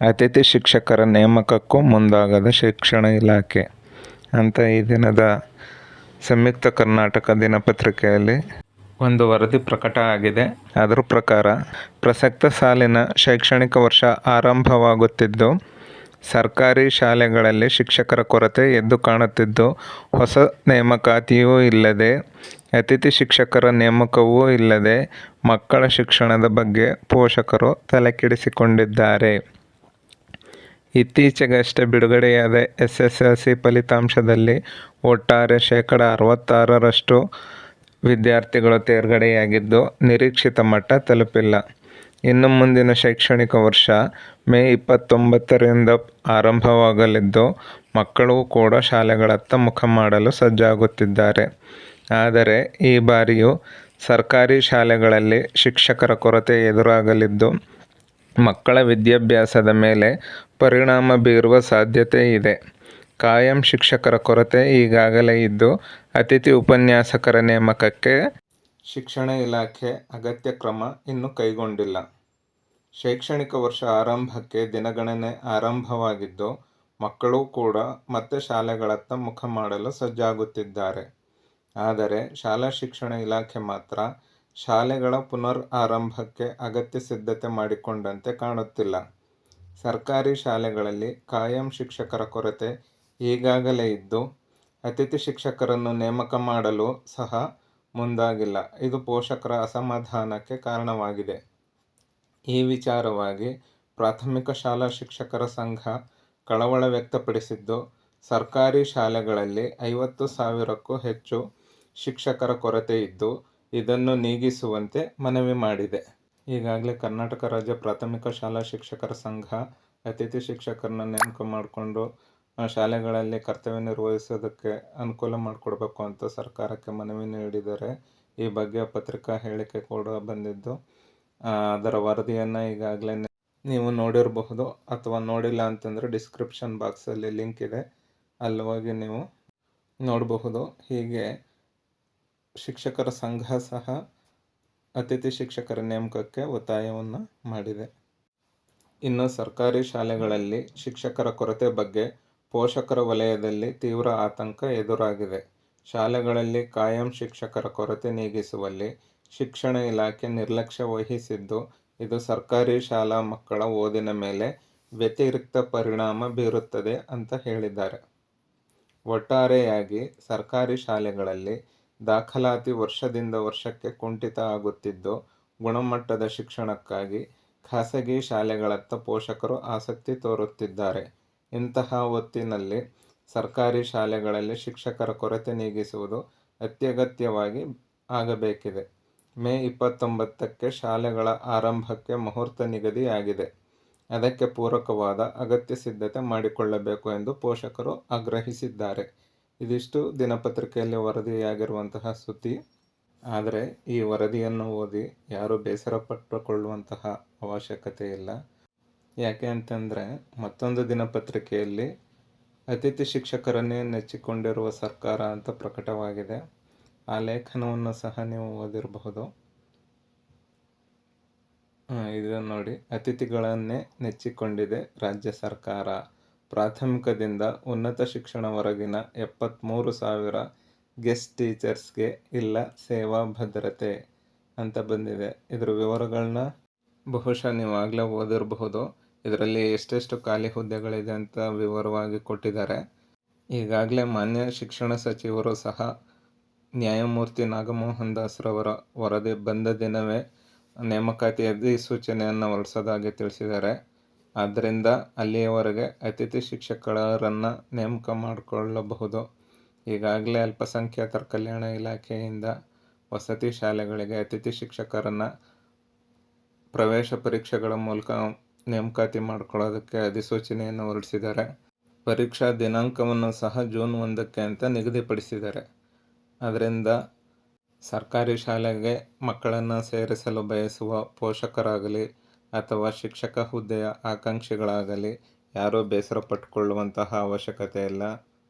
ಅತಿಥಿ ಶಿಕ್ಷಕರ ನೇಮಕಕ್ಕೂ ಮುಂದಾಗದ ಶಿಕ್ಷಣ ಇಲಾಖೆ. ಅಂತ ಈ ದಿನದ ಸಂಯುಕ್ತ ಕರ್ನಾಟಕ ದಿನಪತ್ರಿಕೆಯಲ್ಲಿ ಒಂದು ವರದಿ ಪ್ರಕಟ ಆಗಿದೆ. ಅದರ ಪ್ರಕಾರ, ಪ್ರಸಕ್ತ ಸಾಲಿನ ಶೈಕ್ಷಣಿಕ ವರ್ಷ ಆರಂಭವಾಗುತ್ತಿದ್ದು, ಸರ್ಕಾರಿ ಶಾಲೆಗಳಲ್ಲಿ ಶಿಕ್ಷಕರ ಕೊರತೆ ಎದ್ದು ಕಾಣುತ್ತಿದ್ದು, ಹೊಸ ನೇಮಕಾತಿಯೂ ಇಲ್ಲದೆ, ಅತಿಥಿ ಶಿಕ್ಷಕರ ನೇಮಕವೂ ಇಲ್ಲದೆ ಮಕ್ಕಳ ಶಿಕ್ಷಣದ ಬಗ್ಗೆ ಪೋಷಕರು ತಲೆಕೆಡಿಸಿಕೊಂಡಿದ್ದಾರೆ. ಇತ್ತೀಚೆಗಷ್ಟೇ ಬಿಡುಗಡೆಯಾದ ಎಸ್ ಎಸ್ ಎಲ್ ಸಿ ಫಲಿತಾಂಶದಲ್ಲಿ ಒಟ್ಟಾರೆ ಶೇಕಡ ಅರವತ್ತಾರರಷ್ಟು ವಿದ್ಯಾರ್ಥಿಗಳು ತೇರ್ಗಡೆಯಾಗಿದ್ದು ನಿರೀಕ್ಷಿತ ಮಟ್ಟ ತಲುಪಿಲ್ಲ. ಇನ್ನು ಮುಂದಿನ ಶೈಕ್ಷಣಿಕ ವರ್ಷ ಮೇ ಇಪ್ಪತ್ತೊಂಬತ್ತರಿಂದ ಆರಂಭವಾಗಲಿದ್ದು, ಮಕ್ಕಳು ಕೂಡ ಶಾಲೆಗಳತ್ತ ಮುಖ ಮಾಡಲು ಸಜ್ಜಾಗುತ್ತಿದ್ದಾರೆ. ಆದರೆ ಈ ಬಾರಿಯೂ ಸರ್ಕಾರಿ ಶಾಲೆಗಳಲ್ಲಿ ಶಿಕ್ಷಕರ ಕೊರತೆ ಎದುರಾಗಲಿದ್ದು ಮಕ್ಕಳ ವಿದ್ಯಾಭ್ಯಾಸದ ಮೇಲೆ ಪರಿಣಾಮ ಬೀರುವ ಸಾಧ್ಯತೆ ಇದೆ. ಕಾಯಂ ಶಿಕ್ಷಕರ ಕೊರತೆ ಈಗಾಗಲೇ ಇದ್ದು, ಅತಿಥಿ ಉಪನ್ಯಾಸಕರ ನೇಮಕಕ್ಕೆ ಶಿಕ್ಷಣ ಇಲಾಖೆ ಅಗತ್ಯ ಕ್ರಮ ಇನ್ನೂ ಕೈಗೊಂಡಿಲ್ಲ. ಶೈಕ್ಷಣಿಕ ವರ್ಷ ಆರಂಭಕ್ಕೆ ದಿನಗಣನೆ ಆರಂಭವಾಗಿದ್ದು, ಮಕ್ಕಳು ಕೂಡ ಮತ್ತೆ ಶಾಲೆಗಳತ್ತ ಮುಖ ಮಾಡಲು ಸಜ್ಜಾಗುತ್ತಿದ್ದಾರೆ. ಆದರೆ ಶಾಲಾ ಶಿಕ್ಷಣ ಇಲಾಖೆ ಮಾತ್ರ ಶಾಲೆಗಳ ಪುನರ್ ಆರಂಭಕ್ಕೆ ಅಗತ್ಯ ಸಿದ್ಧತೆ ಮಾಡಿಕೊಂಡಂತೆ ಕಾಣುತ್ತಿಲ್ಲ. ಸರ್ಕಾರಿ ಶಾಲೆಗಳಲ್ಲಿ ಕಾಯಂ ಶಿಕ್ಷಕರ ಕೊರತೆ ಈಗಾಗಲೇ ಇದ್ದು, ಅತಿಥಿ ಶಿಕ್ಷಕರನ್ನು ನೇಮಕ ಮಾಡಲು ಸಹ ಮುಂದಾಗಿಲ್ಲ. ಇದು ಪೋಷಕರ ಅಸಮಾಧಾನಕ್ಕೆ ಕಾರಣವಾಗಿದೆ. ಈ ವಿಚಾರವಾಗಿ ಪ್ರಾಥಮಿಕ ಶಾಲಾ ಶಿಕ್ಷಕರ ಸಂಘ ಕಳವಳ ವ್ಯಕ್ತಪಡಿಸಿದ್ದು, ಸರ್ಕಾರಿ ಶಾಲೆಗಳಲ್ಲಿ ಐವತ್ತು ಸಾವಿರಕ್ಕೂ ಹೆಚ್ಚು ಶಿಕ್ಷಕರ ಕೊರತೆ ಇದ್ದು ಇದನ್ನು ನೀಗಿಸುವಂತೆ ಮನವಿ ಮಾಡಿದೆ. ಈಗಾಗಲೇ ಕರ್ನಾಟಕ ರಾಜ್ಯ ಪ್ರಾಥಮಿಕ ಶಾಲಾ ಶಿಕ್ಷಕರ ಸಂಘ ಅತಿಥಿ ಶಿಕ್ಷಕರನ್ನ ನೇಮಕ ಮಾಡಿಕೊಂಡು ಶಾಲೆಗಳಲ್ಲಿ ಕರ್ತವ್ಯ ನಿರ್ವಹಿಸೋದಕ್ಕೆ ಅನುಕೂಲ ಮಾಡಿಕೊಡ್ಬೇಕು ಅಂತ ಸರ್ಕಾರಕ್ಕೆ ಮನವಿ ನೀಡಿದ್ದಾರೆ ಈ ಬಗ್ಗೆ ಪತ್ರಿಕಾ ಹೇಳಿಕೆ ಕೂಡ ಬಂದಿದ್ದು. ಅದರ ವರದಿಯನ್ನು ಈಗಾಗಲೇ ನೀವು ನೋಡಿರಬಹುದು ಅಥವಾ ನೋಡಿಲ್ಲ ಅಂತಂದರೆ ಡಿಸ್ಕ್ರಿಪ್ಷನ್ ಬಾಕ್ಸಲ್ಲಿ ಲಿಂಕ್ ಇದೆ. ಅಲ್ಲಿ ಹೋಗಿ ನೀವು ನೋಡಬಹುದು. ಹೀಗೆ ಶಿಕ್ಷಕರ ಸಂಘ ಸಹ ಅತಿಥಿ ಶಿಕ್ಷಕರ ನೇಮಕಕ್ಕೆ ಒತ್ತಾಯವನ್ನು ಮಾಡಿದೆ. ಇನ್ನು ಸರ್ಕಾರಿ ಶಾಲೆಗಳಲ್ಲಿ ಶಿಕ್ಷಕರ ಕೊರತೆ ಬಗ್ಗೆ ಪೋಷಕರ ವಲಯದಲ್ಲಿ ತೀವ್ರ ಆತಂಕ ಎದುರಾಗಿದೆ. ಶಾಲೆಗಳಲ್ಲಿ ಕಾಯಂ ಶಿಕ್ಷಕರ ಕೊರತೆ ನೀಗಿಸುವಲ್ಲಿ ಶಿಕ್ಷಣ ಇಲಾಖೆ ನಿರ್ಲಕ್ಷ್ಯ ವಹಿಸಿದ್ದು, ಇದು ಸರ್ಕಾರಿ ಶಾಲಾ ಮಕ್ಕಳ ಓದಿನ ಮೇಲೆ ವ್ಯತಿರಿಕ್ತ ಪರಿಣಾಮ ಬೀರುತ್ತದೆ ಅಂತ ಹೇಳಿದ್ದಾರೆ. ಒಟ್ಟಾರೆಯಾಗಿ ಸರ್ಕಾರಿ ಶಾಲೆಗಳಲ್ಲಿ ದಾಖಲಾತಿ ವರ್ಷದಿಂದ ವರ್ಷಕ್ಕೆ ಕುಂಠಿತ ಆಗುತ್ತಿದ್ದು, ಗುಣಮಟ್ಟದ ಶಿಕ್ಷಣಕ್ಕಾಗಿ ಖಾಸಗಿ ಶಾಲೆಗಳತ್ತ ಪೋಷಕರು ಆಸಕ್ತಿ ತೋರುತ್ತಿದ್ದಾರೆ. ಇಂತಹ ಹೊತ್ತಿನಲ್ಲಿ ಸರ್ಕಾರಿ ಶಾಲೆಗಳಲ್ಲಿ ಶಿಕ್ಷಕರ ಕೊರತೆ ನೀಗಿಸುವುದು ಅತ್ಯಗತ್ಯವಾಗಿ ಆಗಬೇಕಿದೆ. ಮೇ ಇಪ್ಪತ್ತೊಂಬತ್ತಕ್ಕೆ ಶಾಲೆಗಳ ಆರಂಭಕ್ಕೆ ಮುಹೂರ್ತ ನಿಗದಿಯಾಗಿದೆ. ಅದಕ್ಕೆ ಪೂರಕವಾದ ಅಗತ್ಯ ಸಿದ್ಧತೆ ಮಾಡಿಕೊಳ್ಳಬೇಕು ಎಂದು ಪೋಷಕರು ಆಗ್ರಹಿಸಿದ್ದಾರೆ. ಇದಿಷ್ಟು ದಿನಪತ್ರಿಕೆಯಲ್ಲಿ ವರದಿಯಾಗಿರುವಂತಹ ಸುದ್ದಿ. ಆದರೆ ಈ ವರದಿಯನ್ನು ಓದಿ ಯಾರೂ ಬೇಸರ ಪಟ್ಟುಕೊಳ್ಳುವಂತಹ ಅವಶ್ಯಕತೆ ಇಲ್ಲ. ಯಾಕೆ ಅಂತಂದರೆ ಮತ್ತೊಂದು ದಿನಪತ್ರಿಕೆಯಲ್ಲಿ ಅತಿಥಿ ಶಿಕ್ಷಕರನ್ನೇ ನೆಚ್ಚಿಕೊಂಡಿರುವ ಸರ್ಕಾರ ಅಂತ ಪ್ರಕಟವಾಗಿದೆ. ಆ ಲೇಖನವನ್ನು ಸಹ ನೀವು ಓದಿರಬಹುದು. ಇದನ್ನು ನೋಡಿ. ಅತಿಥಿಗಳನ್ನೇ ನೆಚ್ಚಿಕೊಂಡಿದೆ ರಾಜ್ಯ ಸರ್ಕಾರ. ಪ್ರಾಥಮಿಕದಿಂದ ಉನ್ನತ ಶಿಕ್ಷಣವರೆಗಿನ ಎಪ್ಪತ್ತ್ಮೂರು ಸಾವಿರ ಗೆಸ್ಟ್ ಟೀಚರ್ಸ್ಗೆ ಇಲ್ಲ ಸೇವಾ ಭದ್ರತೆ ಅಂತ ಬಂದಿದೆ. ಇದರ ವಿವರಗಳನ್ನ ಬಹುಶಃ ನೀವು ಆಗಲೇ ಓದಿರಬಹುದು. ಇದರಲ್ಲಿ ಎಷ್ಟೆಷ್ಟು ಖಾಲಿ ಹುದ್ದೆಗಳಿದೆ ಅಂತ ವಿವರವಾಗಿ ಕೊಟ್ಟಿದ್ದಾರೆ. ಈಗಾಗಲೇ ಮಾನ್ಯ ಶಿಕ್ಷಣ ಸಚಿವರು ಸಹ ನ್ಯಾಯಮೂರ್ತಿ ನಾಗಮೋಹನ್ ದಾಸ್ರವರ ವರದಿ ಬಂದ ದಿನವೇ ನೇಮಕಾತಿ ಅಧಿಸೂಚನೆಯನ್ನು ಹೊರಡಿಸೋದಾಗಿ ತಿಳಿಸಿದ್ದಾರೆ. ಆದ್ದರಿಂದ ಅಲ್ಲಿಯವರೆಗೆ ಅತಿಥಿ ಶಿಕ್ಷಕರನ್ನು ನೇಮಕ ಮಾಡಿಕೊಳ್ಳಬಹುದು. ಈಗಾಗಲೇ ಅಲ್ಪಸಂಖ್ಯಾತರ ಕಲ್ಯಾಣ ಇಲಾಖೆಯಿಂದ ವಸತಿ ಶಾಲೆಗಳಿಗೆ ಅತಿಥಿ ಶಿಕ್ಷಕರನ್ನು ಪ್ರವೇಶ ಪರೀಕ್ಷೆಗಳ ಮೂಲಕ ನೇಮಕಾತಿ ಮಾಡಿಕೊಳ್ಳೋದಕ್ಕೆ ಅಧಿಸೂಚನೆಯನ್ನು ಹೊರಡಿಸಿದ್ದಾರೆ. ಪರೀಕ್ಷಾ ದಿನಾಂಕವನ್ನು ಸಹ ಜೂನ್ ಒಂದಕ್ಕೆ ಅಂತ ನಿಗದಿಪಡಿಸಿದ್ದಾರೆ. ಅದರಿಂದ ಸರ್ಕಾರಿ ಶಾಲೆಗೆ ಮಕ್ಕಳನ್ನು ಸೇರಿಸಲು ಬಯಸುವ ಪೋಷಕರಾಗಲಿ ಅಥವಾ ಶಿಕ್ಷಕ ಹುದ್ದೆಯ ಆಕಾಂಕ್ಷಿಗಳಾಗಲಿ ಯಾರೂ ಬೇಸರ ಪಟ್ಟುಕೊಳ್ಳುವಂತಹ ಅವಶ್ಯಕತೆ ಇಲ್ಲ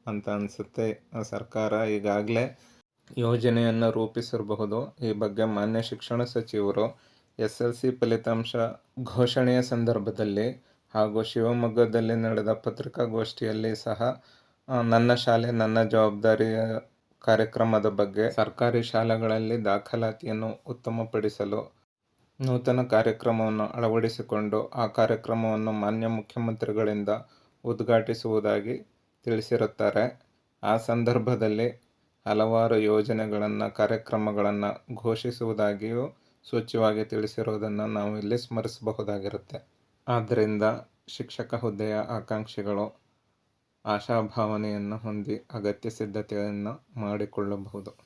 ಅಂತ ಅನಿಸುತ್ತೆ. ಸರ್ಕಾರ ಈಗಾಗಲೇ ಯೋಜನೆಯನ್ನು ರೂಪಿಸಿರಬಹುದು. ಈ ಬಗ್ಗೆ ಮಾನ್ಯ ಶಿಕ್ಷಣ ಸಚಿವರು ಎಸ್ ಎಲ್ ಸಿ ಫಲಿತಾಂಶ ಘೋಷಣೆಯ ಸಂದರ್ಭದಲ್ಲಿ ಹಾಗೂ ಶಿವಮೊಗ್ಗದಲ್ಲಿ ನಡೆದ ಪತ್ರಿಕಾಗೋಷ್ಠಿಯಲ್ಲಿ ಸಹ ನನ್ನ ಶಾಲೆ ನನ್ನ ಜವಾಬ್ದಾರಿಯ ಕಾರ್ಯಕ್ರಮದ ಬಗ್ಗೆ ಸರ್ಕಾರಿ ಶಾಲೆಗಳಲ್ಲಿ ದಾಖಲಾತಿಯನ್ನು ಉತ್ತಮಪಡಿಸಲು ನೂತನ ಕಾರ್ಯಕ್ರಮವನ್ನು ಅಳವಡಿಸಿಕೊಂಡು ಆ ಕಾರ್ಯಕ್ರಮವನ್ನು ಮಾನ್ಯ ಮುಖ್ಯಮಂತ್ರಿಗಳಿಂದ ಉದ್ಘಾಟಿಸುವುದಾಗಿ ತಿಳಿಸಿರುತ್ತಾರೆ. ಆ ಸಂದರ್ಭದಲ್ಲಿ ಹಲವಾರು ಯೋಜನೆಗಳನ್ನು, ಕಾರ್ಯಕ್ರಮಗಳನ್ನು ಘೋಷಿಸುವುದಾಗಿಯೂ ಸೂಚ್ಯವಾಗಿ ತಿಳಿಸಿರುವುದನ್ನು ನಾವು ಇಲ್ಲಿ ಸ್ಮರಿಸಬಹುದಾಗಿರುತ್ತೆ. ಆದ್ದರಿಂದ ಶಿಕ್ಷಕ ಹುದ್ದೆಯ ಆಕಾಂಕ್ಷಿಗಳು ಆಶಾಭಾವನೆಯನ್ನು ಹೊಂದಿ ಅಗತ್ಯ ಸಿದ್ಧತೆಯನ್ನು ಮಾಡಿಕೊಳ್ಳಬಹುದು.